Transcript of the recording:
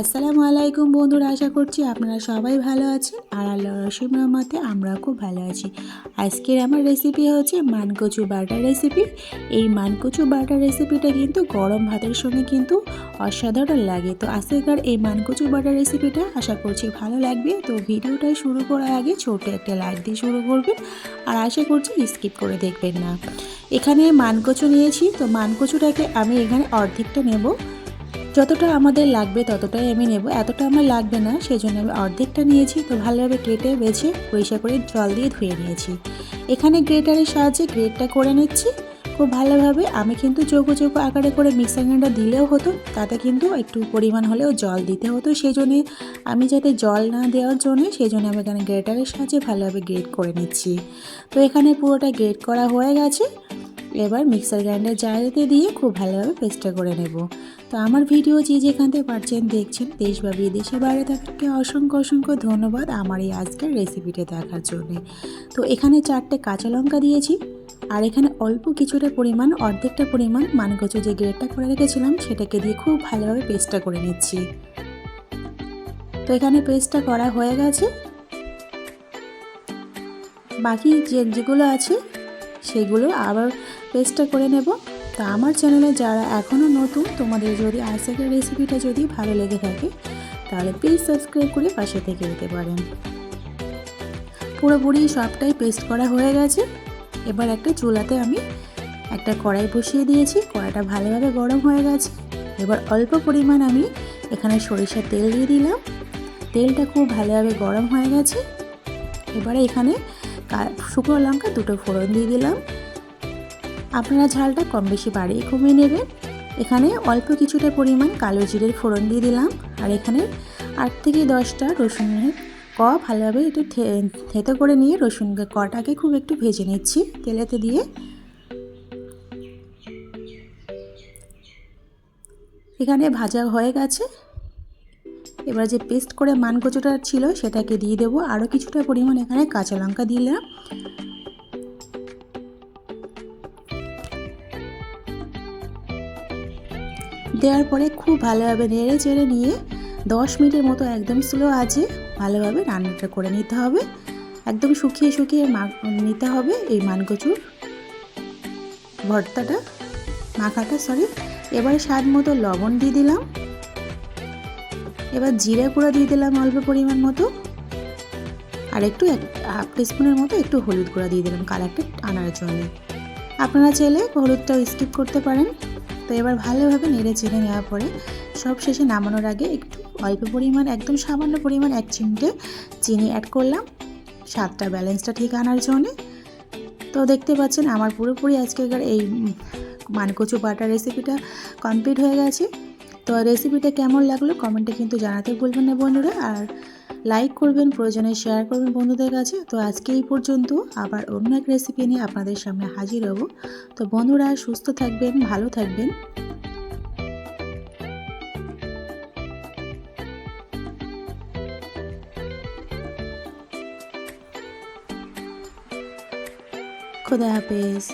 আসসালামু আলাইকুম বন্ধুরা, আশা করছি আপনারা সবাই ভালো আছেন আর আল্লাহ রসিম রহমতে আমরা খুব ভালো আছি। আজকের আমার রেসিপি হচ্ছে মানকচু বাটার রেসিপি এই মানকচু বাটার রেসিপিটা কিন্তু গরম ভাতের সঙ্গে কিন্তু অসাধারণ লাগে। তো আজকেকার এই মানকচু বাটার রেসিপিটা আশা করছি ভালো লাগবে। তো ভিডিওটা শুরু করার আগে ছোট একটা লাইক দিয়ে শুরু করবেন। আর আশা করছি স্কিপ করে দেখবেন না। এখানে মানকচু নিয়েছি। তো মানকচুটাকে আমি এখানে অর্ধেকটা নেব। যতটা আমাদের লাগবে ততটাই আমি নেব। এতটা আমার লাগবে না সেই জন্য আমি অর্ধেকটা নিয়েছি। তো ভালোভাবে কেটে, বেছে, পরিষ্কার করে জল দিয়ে ধুয়ে নিয়েছি। এখানে গ্রেটারের সাহায্যে গ্রেটটা করে নিচ্ছি। খুব ভালোভাবে আমি কিন্তু চৌকো চৌকো আকারে করে মিক্সার গ্রাইন্ডার দিলেও হতো, তাতে কিন্তু একটু পরিমাণ হলেও জল দিতে হতো। সেই জন্যে আমি যাতে জল না দেওয়ার জন্য সেই জন্য আমি এখানে গ্রেটারের সাহায্যে ভালোভাবে গ্রেট করে নিচ্ছি। তো এখানে পুরোটা গ্রেট করা হয়ে গেছে। এবার মিক্সার গ্রাইন্ডার জায়গাতে দিয়ে খুব ভালোভাবে পেস্টটা করে নেব। তো আমার ভিডিও যে যেখান থেকে পারছেন দেখছেন, দেশ বা বিদেশে বাইরে তাদেরকে অসংখ্য অসংখ্য ধন্যবাদ আমার এই আজকের রেসিপিটা দেখার জন্য। তো এখানে চারটে কাঁচা লঙ্কা দিয়েছি আর এখানে অল্প কিছুটা পরিমাণ, অর্ধেকটা পরিমাণ মানকচু যে গ্রেটটা করে রেখেছিলাম, সেটাকে দিয়ে খুব ভালোভাবে পেস্টটা করে নিচ্ছি। তো এখানে পেস্টটা করা হয়ে গেছে। বাকি যে যেগুলো আছে সেগুলো আবার পেস্টটা করে নেব। তা আমার চ্যানেলে যারা এখনও নতুন, তোমাদের যদি আজকের রেসিপিটা যদি ভালো লেগে থাকে, তাহলে প্লিজ সাবস্ক্রাইব করে পাশে থেকে যেতে পারেন। পুরোপুরি সবটাই পেস্ট করা হয়ে গেছে। এবার একটা চুলাতে আমি একটা কড়াই বসিয়ে দিয়েছি। কড়াইটা ভালোভাবে গরম হয়ে গেছে। এবার অল্প পরিমাণ আমি এখানে সরিষার তেল দিয়ে দিলাম। তেলটা খুব ভালোভাবে গরম হয়ে গেছে। এবারে এখানে শুকনো লঙ্কা দুটো ফোড়ন দিয়ে দিলাম। আপনারা ঝালটা কম বেশি বাড়িয়ে কমিয়ে নেবেন। এখানে অল্প কিছুটা পরিমাণ কালো জিরের ফোড়ন দিয়ে দিলাম। আর এখানে আট থেকে দশটা রসুনের ক ভালোভাবে একটু থেতো করে নিয়ে রসুন কটাকে খুব একটু ভেজে নিচ্ছি তেলেতে দিয়ে। এখানে ভাজা হয়ে গেছে। এবার যে পেস্ট করে মানকচুটা ছিল সেটাকে দিয়ে দেবো। আরও কিছুটা পরিমাণ এখানে কাঁচা লঙ্কা দিলাম। দেওয়ার পরে খুব ভালোভাবে নেড়ে চেড়ে নিয়ে দশ মিনিটের মতো একদম স্লো আছে ভালোভাবে রান্নাটা করে নিতে হবে। একদম শুকিয়ে শুকিয়ে নিতে হবে এই মানকচুর ভর্তাটা, মাখাটা সরি এবার স্বাদ মতো লবণ দিয়ে দিলাম। এবার জিরে গুঁড়া দিয়ে দিলাম অল্প পরিমাণ মতো। আর একটু হাফ টিস্পুনের মতো একটু হলুদ গুঁড়া দিয়ে দিলাম কালারটা আনার জন্য আপনারা চাইলে হলুদটাও স্কিপ করতে পারেন। তো এবার ভালোভাবে নেড়ে চেড়ে নেওয়ার পরে সব শেষে নামানোর আগে একটু অল্প পরিমাণ, একদম সামান্য পরিমাণ এক চিমটে চিনি অ্যাড করলাম। স্বাদটা ব্যালেন্সটা ঠিক আনার জন্যে। তো দেখতে পাচ্ছেন আমার পুরোপুরি আজকের এই মানকচু বাটার রেসিপিটা কমপ্লিট হয়ে গেছে। তো রেসিপিটা কেমন লাগল কমেন্টে কিন্তু জানাতে ভুলবেন না বন্ধুরা। আর লাইক করবেন, প্রয়োজনে শেয়ার করবেন বন্ধুদের কাছে। তো আজকে এই পর্যন্ত আবার অন্য এক রেসিপি নিয়ে আপনাদের সামনে হাজির হব। তো বন্ধুরা, সুস্থ থাকবেন, ভালো থাকবেন। খুদা হাফেজ।